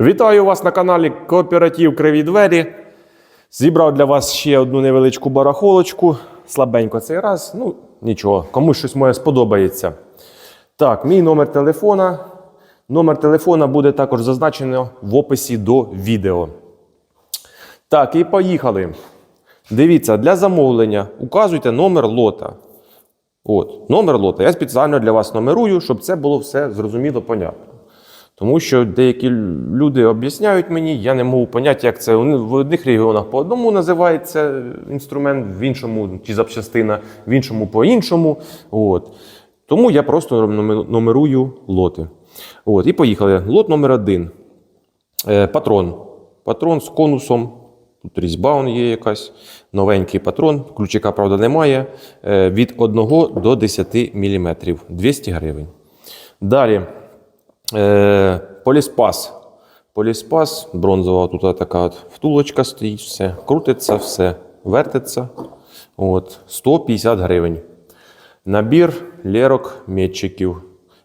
Вітаю вас на каналі Кооператив Криві Двері. Зібрав для вас ще одну невеличку барахолочку. Слабенько цей раз. Ну, нічого, комусь щось моє сподобається. Так, мій номер телефона. Номер телефона буде також зазначено в описі до відео. Так, і поїхали. Дивіться, для замовлення указуйте номер лота. От, номер лота. Я спеціально для вас номерую, щоб це було все зрозуміло, понятно. Тому що деякі люди об'ясняють мені, я не можу поняти, як це. В одних регіонах по одному називається інструмент, в іншому чи запчастина, в іншому по-іншому. От. Тому я просто номерую лоти. От. І поїхали. Лот номер один. Е, патрон. Патрон з конусом. Тут різьба он є якась. Новенький патрон. Ключика, правда, немає. Е, від 1 до 10 мм. 200 гривень. Далі. Е, поліспас. Поліспас, бронзова тут така от втулочка стоїть, все крутиться, все вертиться. От, 150 гривень. Набір лєрок метчиків.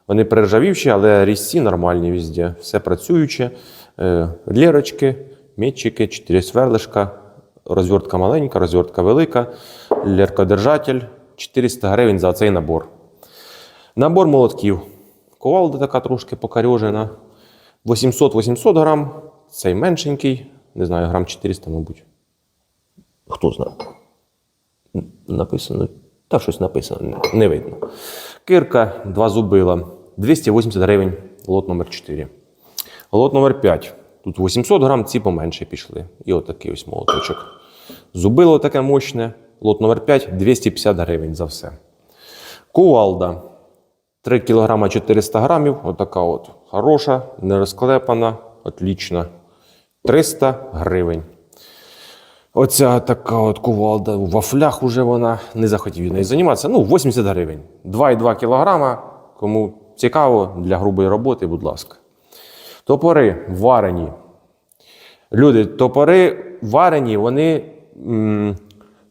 Вони перержавівші, але різці нормальні везде. Все працююче. Е, лєрочки, метчики, 4 сверлишка, розвертка маленька, розвертка велика, лєркодержатель. 400 гривень за цей набор. Набор молотків. Ковалда така трошки покарьожена. 800-800 грам. Цей меншенький. Не знаю, грам 400, мабуть. Хто знає? Написано. Та щось написано, не- видно. Кирка, два зубила. 280 гривень, лот номер 4. Лот номер 5. Тут 800 грам, ці поменше пішли. І отакий ось молоточок. Зубило таке мощне. Лот номер 5 250 гривень за все. Кувалда. 3 кг 400 грамів. Отака от хороша, не розклепана, отлічна. 300 гривень. Оця така от кувалда в вафлях уже вона не захотів нею займатися. Ну, 80 гривень. 2,2 кг. Кому цікаво для грубої роботи, будь ласка. Топори варені. Люди, топори варені, вони м,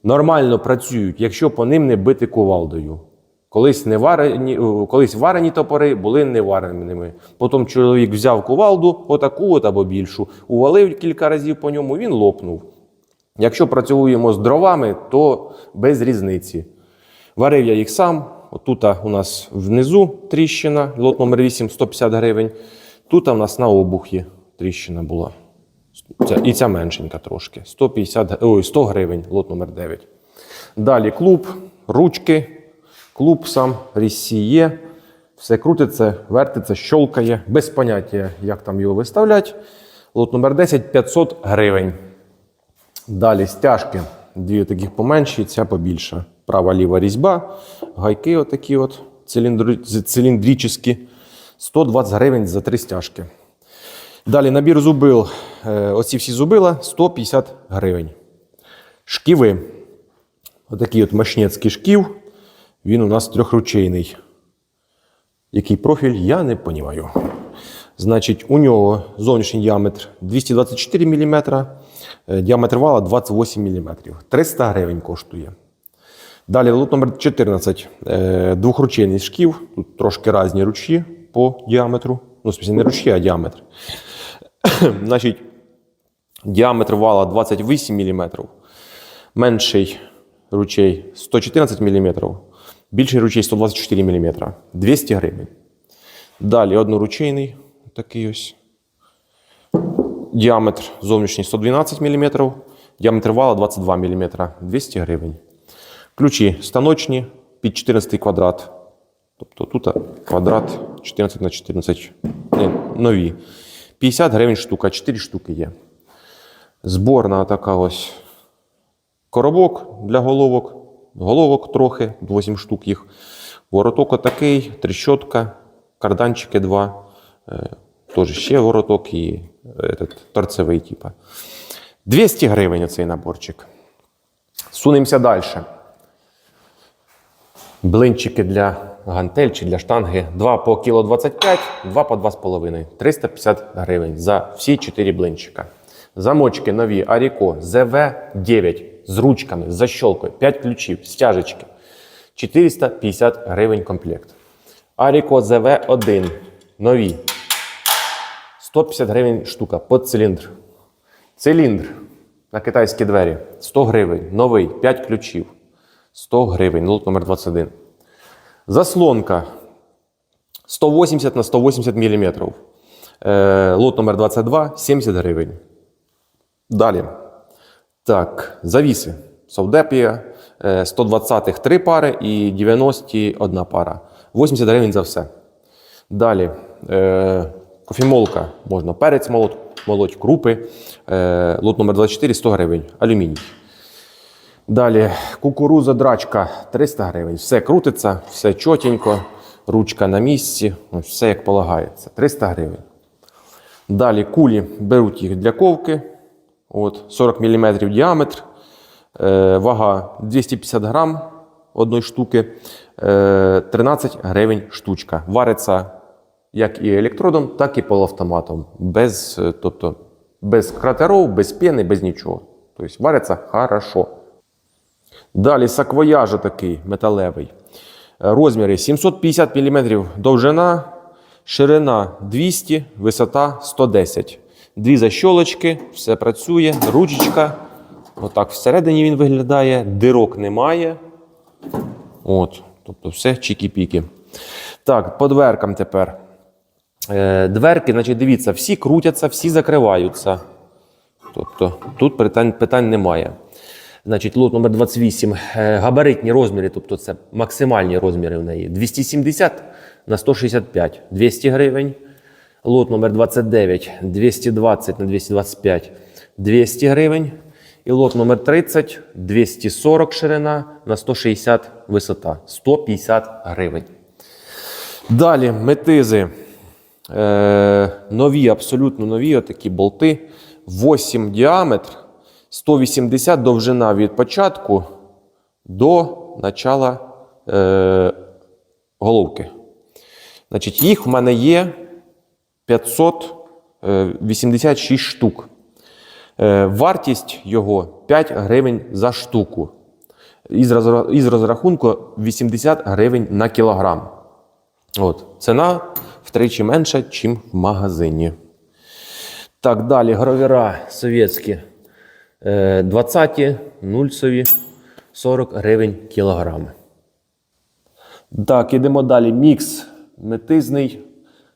нормально працюють, якщо по ним не бити кувалдою. Колись, не варені, колись варені топори були не вареними. Потім чоловік взяв кувалду, отаку от або більшу, увалив кілька разів по ньому, він лопнув. Якщо працюємо з дровами, то без різниці. Варив я їх сам. Тут у нас внизу тріщина, лот номер 8 150 гривень. Тут у нас на обухі тріщина була. І ця меншенька трошки. 150, ой, 100 гривень, лот номер 9. Далі клуб, ручки, клуб сам, різці. Все крутиться, вертиться, щолкає. Без поняття, як там його виставляти. Лот номер 10 500 гривень. Далі стяжки. Дві таких поменші, ця побільша. Права ліва різьба, гайки отакі от циліндричні. 120 гривень за три стяжки. Далі набір зубил. Е, Оці всі зубила 150 гривень. Шківи. Отакий от машнецький шків. Він у нас трьохручейний. Який профіль, я не розумію. Значить, у нього зовнішній діаметр 224 мм, діаметр вала 28 мм. 300 гривень коштує. Далі лот номер 14. Е, Двохручейний шків. Тут трошки різні ручі по діаметру. Ну, смысле, не ручі, а діаметр. Значить, діаметр вала 28 мм. Менший ручей 114 мм. Більший ручей 124 мм. 200 гривень. Далі одноручейний, такий ось. Діаметр зовнішній 112 мм, діаметр вала 22 мм, 200 гривень. Ключі станочні під 14 квадрат. Тобто тут квадрат 14 на 14 не, нові. 50 гривень штука, 4 штуки є. Зборна така ось коробок для головок. Головок трохи, 8 штук їх. Вороток отакий, тріщотка, карданчики два. Е, Теж ще вороток і е, этот, торцевий, типа. 200 гривень цей наборчик. Сунемося далі. Блинчики для гантель чи для штанги. 2 по кіло 25, 2 по 2,5. 350 гривень за всі 4 блинчика. Замочки нові Аріко ЗВ9 з ручками, з защолкою, 5 ключів, стяжечки. 450 гривень комплект. Аріко ЗВ1 нові 150 гривень штука під циліндр. Циліндр на китайські двері 100 гривень. Новий, 5 ключів. 100 гривень, лот номер 21. Заслонка 180 на 180 мм. Е, лот номер 22 70 гривень. Далі. Так, завіси. Совдепія. 120-х 3 пари і 90 одна пара. 80 гривень за все. Далі. Е, кофемолка. Можна перець молоть, молоть крупи. Е, лот номер 24 100 гривень. Алюміній. Далі кукуруза драчка 300 гривень. Все крутиться, все чотенько, ручка на місці, все як полагається. 300 гривень. Далі кулі беруть їх для ковки. От, 40 мм діаметр. Е, вага 250 грам одної штуки. Е, 13 гривень штучка. Вариться як і електродом, так і полуавтоматом. Без, е, тобто, без кратеров, без пени, без нічого. Тобто вариться хорошо. Далі саквояж такий металевий. Е, Розміри 750 мм довжина, ширина 200, висота 110. Дві защолочки, все працює, ручечка. Отак всередині він виглядає, дирок немає. От, тобто все чікі-піки. Так, по дверкам тепер. Е, дверки, значить, дивіться, всі крутяться, всі закриваються. Тобто тут питань, питань немає. Значить, лот номер 28 е, габаритні розміри, тобто це максимальні розміри в неї. 270 на 165 200 гривень. Лот номер 29 220 на 225 200 гривень. І лот номер 30 240 ширина на 160 висота 150 гривень. Далі метизи. Е, нові, абсолютно нові, отакі болти. 8 діаметр, 180 довжина від початку до начала е, головки. Значить, їх в мене є 586 штук. Е, вартість його 5 гривень за штуку. Із, розрахунку 80 гривень на кілограм. От. Ціна втричі менша, ніж в магазині. Так, далі гравіра совєтські. Е, 20 нульцеві 40 гривень кілограм. Так, ідемо далі. Мікс метизний.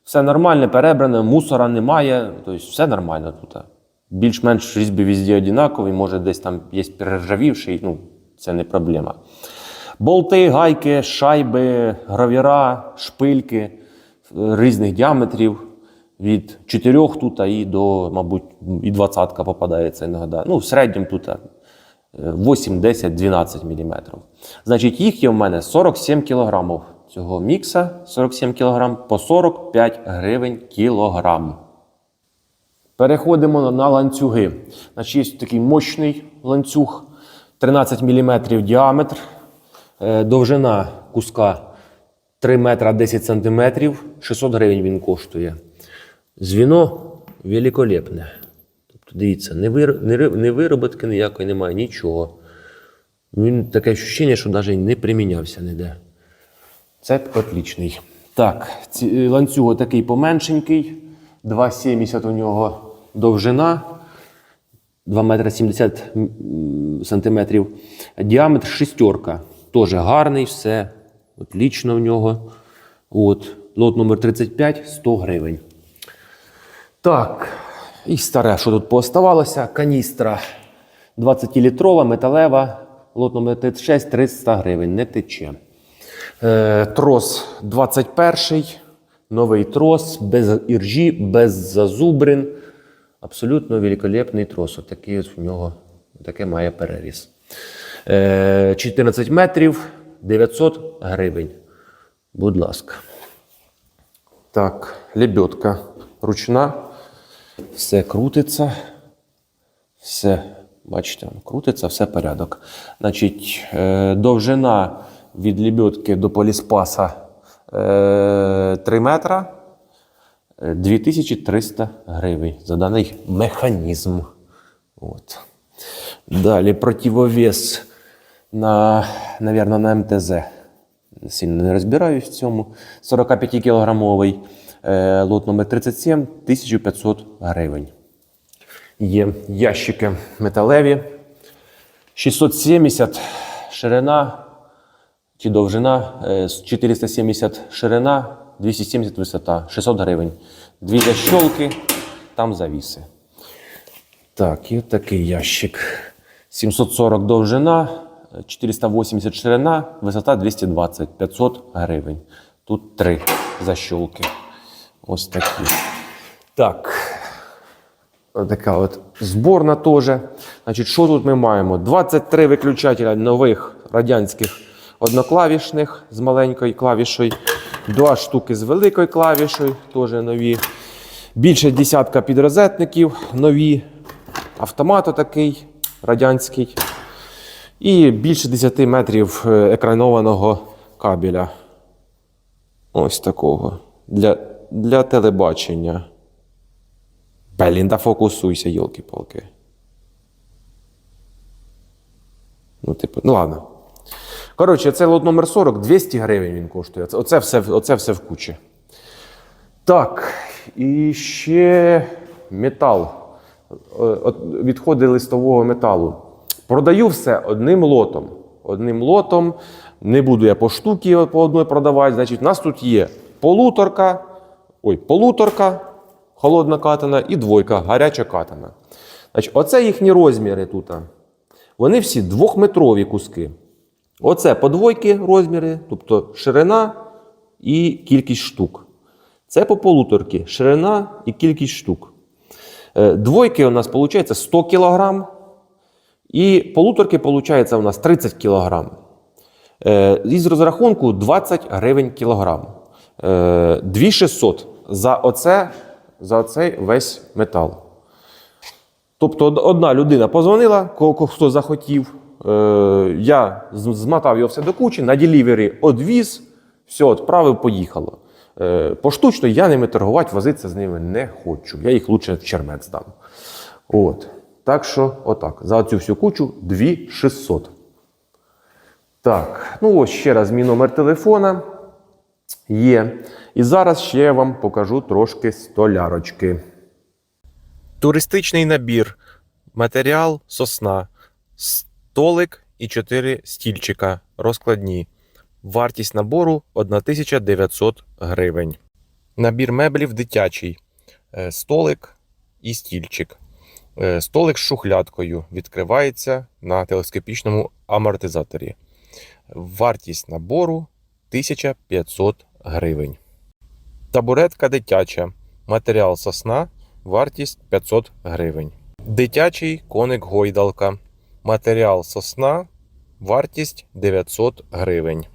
Все нормально, перебране, мусора немає. Тобто все нормально тут. Більш-менш різьби везде однакові, може десь там є перержавівший, ну, це не проблема. Болти, гайки, шайби, гравіра, шпильки е, різних діаметрів. Від 4 тут і до, мабуть, і 20 попадається іноді. Ну, в середньому тут е, 8, 10, 12 мм. Значить, їх є в мене 47 кг цього мікса, 47 кг по 45 гривень кілограм. Переходимо на ланцюги. Значить, такий мощний ланцюг, 13 мм діаметр, Е, довжина куска 3 метра 10 сантиметрів, 600 гривень він коштує. Звіно великолепне. Тобто, дивіться, не вироботки ніякої немає, нічого. Він таке відчуття, що навіть не примінявся ніде. Це отлічний. Так, ці, е, ланцюг такий поменшенький, 2,70 у нього довжина, 2 метри 70 сантиметрів. Діаметр шістерка. Теж гарний, все. Отлічно в нього. От. Лот номер 35 100 гривень. Так, і старе, що тут пооставалося. Каністра 20-літрова, металева. Лот номер 36 300 гривень. Не тече. Е, трос 21 новий трос, без іржі, без зазубрин. Абсолютно великолепний трос. Отакий ось у нього таке має переріз. Е, 14 метрів 900 гривень. Будь ласка. Так, лебедка ручна. Все крутиться. Все, бачите, крутиться, все порядок. Значить, е, довжина від лебедки до поліспаса е, 3 метра. Е, 2300 гривень за даний механізм. От. Далі противовес на, наверное, на МТЗ. Сильно не розбираюсь в цьому. 45 кілограмовий. Е, лот номер 37 1500 гривень. Є ящики металеві. 670 ширина чи довжина, е, 470 ширина, 270 висота, 600 гривень. Дві защолки, там завіси. Так, і такий ящик. 740 довжина, 480 ширина, висота 220, 500 гривень. Тут три защолки. Ось такі. Так. Така от зборна теж. Значить, що тут ми маємо? 23 виключателя нових радянських одноклавішних з маленькою клавішою. Два штуки з великою клавішою, теж нові. Більше десятка підрозетників нові. Автомат такий радянський. І більше 10 метрів е, екранованого кабеля. Ось такого. Для, для телебачення. Блін, да фокусуйся, йолки-палки. Ну, типу, ну ладно. Коротше, це лот номер 40, 200 гривень він коштує. Оце все, оце все в кучі. Так, і ще метал. Е, Відходи листового металу. Продаю все одним лотом. Одним лотом. Не буду я по штуки по одній продавати. Значить, у нас тут є полуторка, ой, полуторка, холодна катана і двойка, гаряча катана. Значить, оце їхні розміри тут. Вони всі двохметрові куски. Оце по двойки розміри, тобто ширина і кількість штук. Це по полуторки, ширина і кількість штук. Е, Двойки у нас виходить 100 кг, і полуторки виходить у нас 30 кг. Е, Із розрахунку 20 гривень кілограм. Е, 2600 за, оце, за оцей весь метал. Тобто одна людина позвонила, кого хто захотів. Е, я змотав його все до кучі, на ділівері одвіз, все, відправив, поїхало. Е, поштучно я ними торгувати, возитися з ними не хочу. Я їх лучше в чермець дам. От. Так що, отак. За цю всю кучу 2600. Так, ну ось ще раз мій номер телефона є. І зараз ще я вам покажу трошки столярочки. Туристичний набір. Матеріал сосна. Столик і 4 стільчика розкладні. Вартість набору 1900 гривень. Набір меблів дитячий. Е, Столик і стільчик. Е, Столик з шухлядкою відкривається на телескопічному амортизаторі. Вартість набору 1500 гривень. Табуретка дитяча. Матеріал сосна. Вартість 500 гривень. Дитячий коник гойдалка. Матеріал сосна. Вартість 900 гривень.